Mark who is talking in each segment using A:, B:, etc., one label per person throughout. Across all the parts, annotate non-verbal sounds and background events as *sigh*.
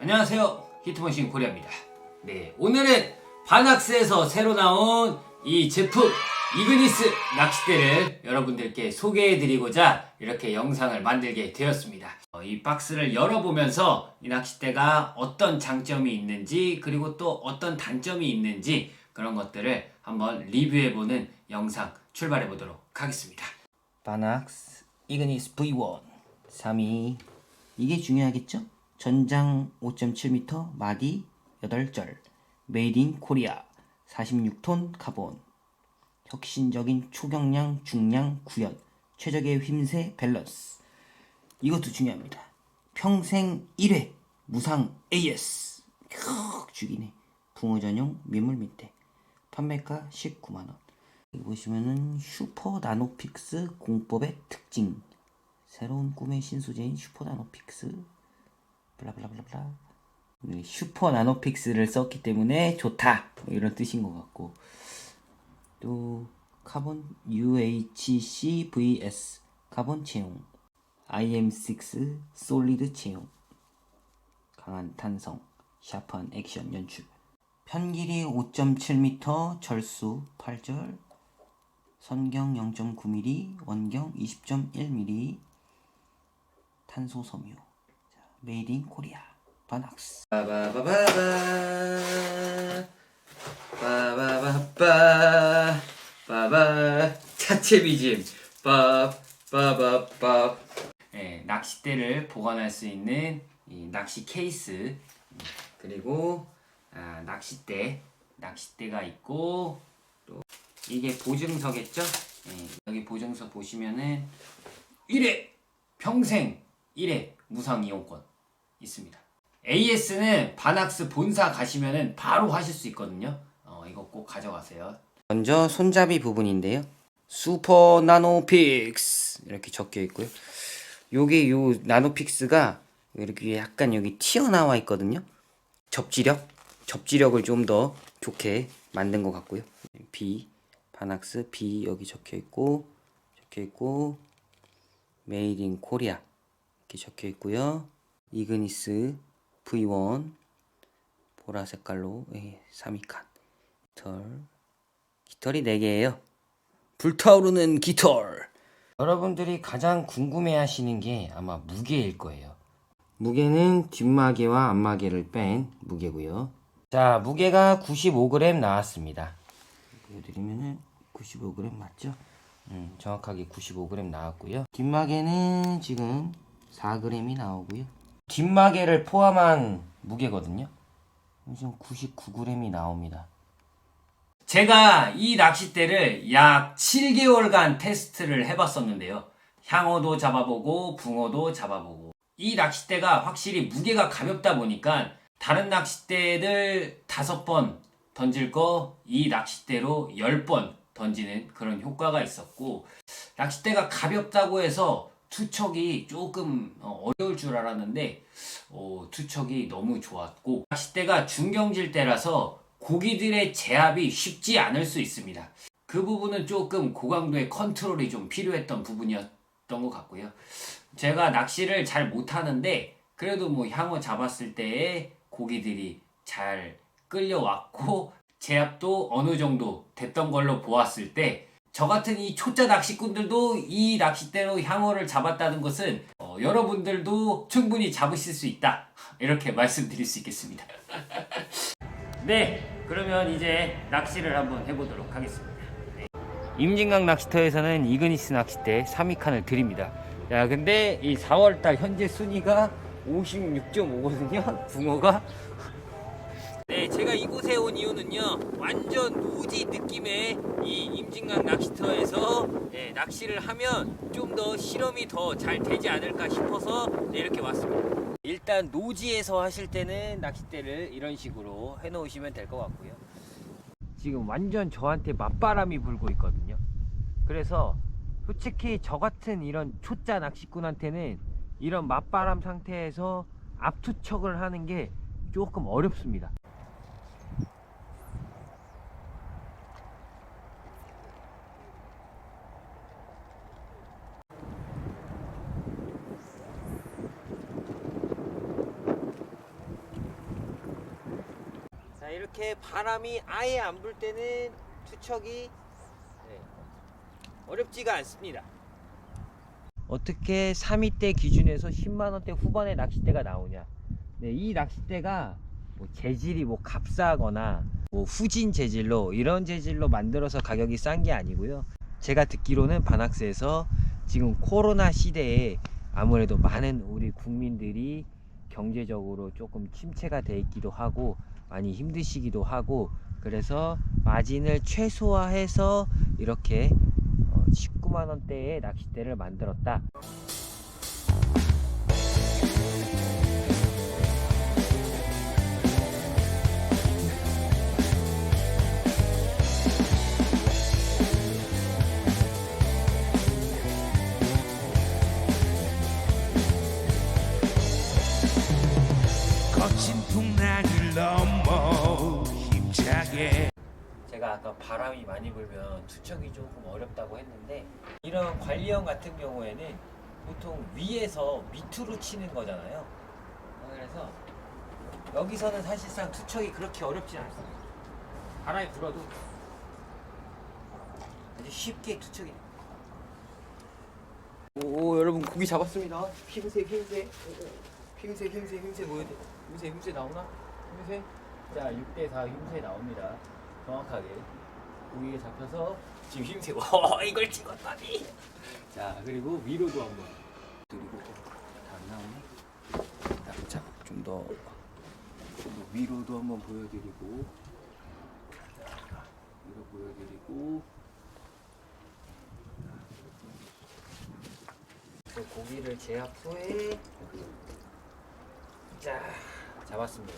A: 안녕하세요. 히트머신 코리아입니다. 네, 오늘은 바낙스에서 새로 나온 이 제품 이그니스 낚싯대를 여러분들께 소개해드리고자 이렇게 영상을 만들게 되었습니다. 어, 이 박스를 열어보면서 이 낚싯대가 어떤 장점이 있는지 그리고 또 어떤 단점이 있는지 그런 것들을 한번 리뷰해보는 영상 출발해보도록 하겠습니다. 바낙스 이그니스 V1 3위 이게 중요하겠죠? 전장 5.7m, 마디 8절, 메이드 인 코리아 46톤 카본, 혁신적인 초경량, 중량, 구현, 최적의 휘임새 밸런스. 이것도 중요합니다. 평생 1회 무상 AS. 크, 죽이네. 붕어 전용 민물 밑에. 판매가 19만원. 여기 보시면은 슈퍼 나노픽스 공법의 특징. 새로운 꿈의 신소재인 슈퍼 나노픽스. 블라블라블라블라. 네, 슈퍼 나노픽스를 썼기 때문에 좋다. 뭐 이런 뜻인 것 같고. 또 카본 UHCVS 카본 채용. IM6 솔리드 채용. 강한 탄성, 샤프한 액션 연출. 편길이 5.7m, 절수 8절, 선경 0.9mm, 원경 20.1mm, 탄소 섬유. 자, 메이드 인 코리아. 바낙스. 빠바바바. 빠바바바. 빠바. 자체. 빠. 빠바빠. 예, 낚싯대를 보관할 수 있는 이 낚시 케이스. 그리고 아, 낚싯대. 낚싯대가 있고 또 이게 보증서겠죠? 예, 여기 보증서 보시면은 1회 평생 1회 무상 이용권 있습니다. AS는 바낙스 본사 가시면은 바로 하실 수 있거든요. 어, 이거 꼭 가져가세요. 먼저 손잡이 부분인데요. 슈퍼 나노픽스 이렇게 적혀 있고요. 요게 요 나노픽스가 이렇게 약간 여기 튀어나와 있거든요. 접지력, 접지력을 좀 더 좋게 만든 것 같고요. B 바낙스 B 여기 적혀 있고 적혀 있고 메이드 인 코리아 이렇게 적혀 있고요. 이그니스 V1 보라 색깔로 예, 3위칸 깃털 깃털이 4개예요. 불타오르는 깃털 여러분들이 가장 궁금해 하시는 게 아마 무게일 거예요. 무게는 뒷마개와 앞마개를 뺀 무게고요. 자, 무게가 95g 나왔습니다. 보여드리면은 95g 맞죠? 음, 정확하게 95g 나왔고요. 뒷마개는 지금 4g이 나오고요. 뒷마개를 포함한 무게거든요. 지금 99g이 나옵니다. 제가 이 낚싯대를 약 7개월간 테스트를 해봤었는데요. 향어도 잡아보고 붕어도 잡아보고 이 낚싯대가 확실히 무게가 가볍다 보니까 다른 낚싯대들 5번 던질 거 이 낚싯대로 10번 던지는 그런 효과가 있었고 낚싯대가 가볍다고 해서 투척이 조금 어, 어려울 줄 알았는데 어, 투척이 너무 좋았고 낚싯대가 중경질대라서 고기들의 제압이 쉽지 않을 수 있습니다. 그 부분은 조금 고강도의 컨트롤이 좀 필요했던 부분이었던 것 같고요. 제가 낚시를 잘 못하는데 그래도 뭐 향어 잡았을 때에 고기들이 잘 끌려왔고 제압도 어느 정도 됐던 걸로 보았을 때 저 같은 이 초짜 낚시꾼들도 이 낚싯대로 향어를 잡았다는 것은 어, 여러분들도 충분히 잡으실 수 있다 이렇게 *laughs* 말씀드릴 수 있겠습니다. *laughs* 네, 그러면 이제 낚시를 한번 해보도록 하겠습니다. 네. 임진강 낚시터에서는 이그니스 낚싯대 3위칸을 드립니다. 야, 근데 이 4월달 현재 순위가 56.5거든요. *laughs* 붕어가. 이곳에 온 이유는요, 완전 노지 느낌의 이 임진강 낚시터에서 네, 낚시를 하면 좀 더 실험이 더 잘 되지 않을까 싶어서 네, 이렇게 왔습니다. 일단 노지에서 하실 때는 낚싯대를 이런 식으로 해 놓으시면 될 것 같고요. 지금 완전 저한테 맞바람이 불고 있거든요. 그래서 솔직히 저 같은 이런 초짜 낚시꾼한테는 이런 맞바람 상태에서 앞투척을 하는 게 조금 어렵습니다. 이렇게 바람이 아예 안 불 때는 투척이 네, 어렵지가 않습니다. 어떻게 3위대 기준에서 10만 원대 후반의 낚싯대가 나오냐? 네, 이 낚싯대가 뭐 재질이 뭐 값싸거나 뭐 후진 재질로 이런 재질로 만들어서 가격이 싼 게 아니고요. 제가 듣기로는 바낙스에서 지금 코로나 시대에 아무래도 많은 우리 국민들이 경제적으로 조금 침체가 돼 있기도 하고 많이 힘드시기도 하고 그래서 마진을 최소화해서 이렇게 19만 원대의 낚싯대를 만들었다.
B: 거친 풍랑을 힘차게
A: 제가 아까 바람이 많이 불면 투척이 조금 어렵다고 했는데 이런 관리형 같은 경우에는 보통 위에서 밑으로 치는 거잖아요. 그래서 여기서는 사실상 투척이 그렇게 어렵지 않습니다. 바람이 불어도 아주 쉽게 투척이. 오, 여러분 고기 잡았습니다. 힘세 힘세 힘세 힘세 힘세 뭐야 돼? 힘세 힘세 나오나? 힘세? 자 6대4 힘세 나옵니다. 정확하게 고기에 잡혀서 지금 힘세고 *laughs* 어, 이걸 찍었다니. 자 그리고 위로도 한번 그리고. 나오네 자좀더. 위로도 한번 보여드리고. 위로 보여드리고. 그 고기를 제압 후에. 자 잡았습니다.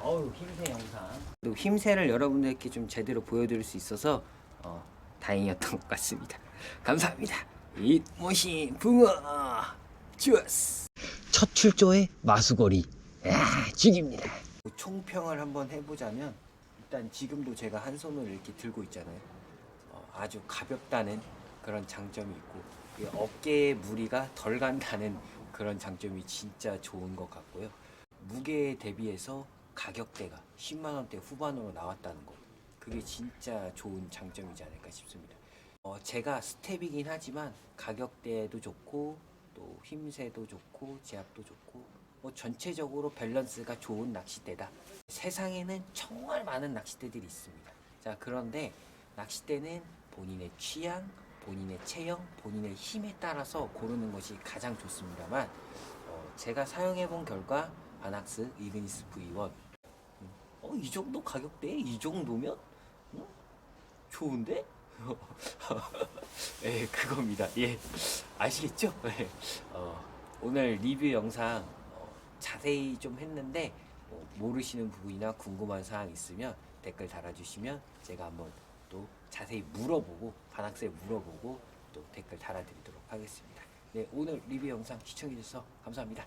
A: 어우 힘새 영상. 그리고 힘새를 여러분들께 좀 제대로 보여드릴 수 있어서 어, 다행이었던 것 같습니다. 감사합니다. 이모신 붕어 주스. 첫 출조의 마수거리. 야, 죽입니다. 총평을 한번 해보자면 일단 지금도 제가 한 손을 이렇게 들고 있잖아요. 어, 아주 가볍다는 그런 장점이 있고 이 어깨에 무리가 덜 간다는 그런 장점이 진짜 좋은 것 같고요. 무게에 대비해서 가격대가 10만 원대 후반으로 나왔다는 거 그게 진짜 좋은 장점이지 않을까 싶습니다. 어, 제가 스텝이긴 하지만 가격대도 좋고 또 힘새도 좋고 제압도 좋고 뭐 전체적으로 밸런스가 좋은 낚싯대다. 세상에는 정말 많은 낚싯대들이 있습니다. 자 그런데 낚싯대는 본인의 취향, 본인의 체형, 본인의 힘에 따라서 고르는 것이 가장 좋습니다만 어, 제가 사용해 본 결과 바낙스 이그니스 V1 어, 이 정도 가격대에 이 정도면 어? 좋은데? *laughs* 예, 그겁니다. 예, 아시겠죠? *laughs* 예. 어, 오늘 리뷰 영상 어, 자세히 좀 했는데 어, 모르시는 부분이나 궁금한 사항 있으면 댓글 달아주시면 제가 한번 또 자세히 물어보고 바낙스에 물어보고 또 댓글 달아드리도록 하겠습니다. 네, 오늘 리뷰 영상 시청해주셔서 감사합니다.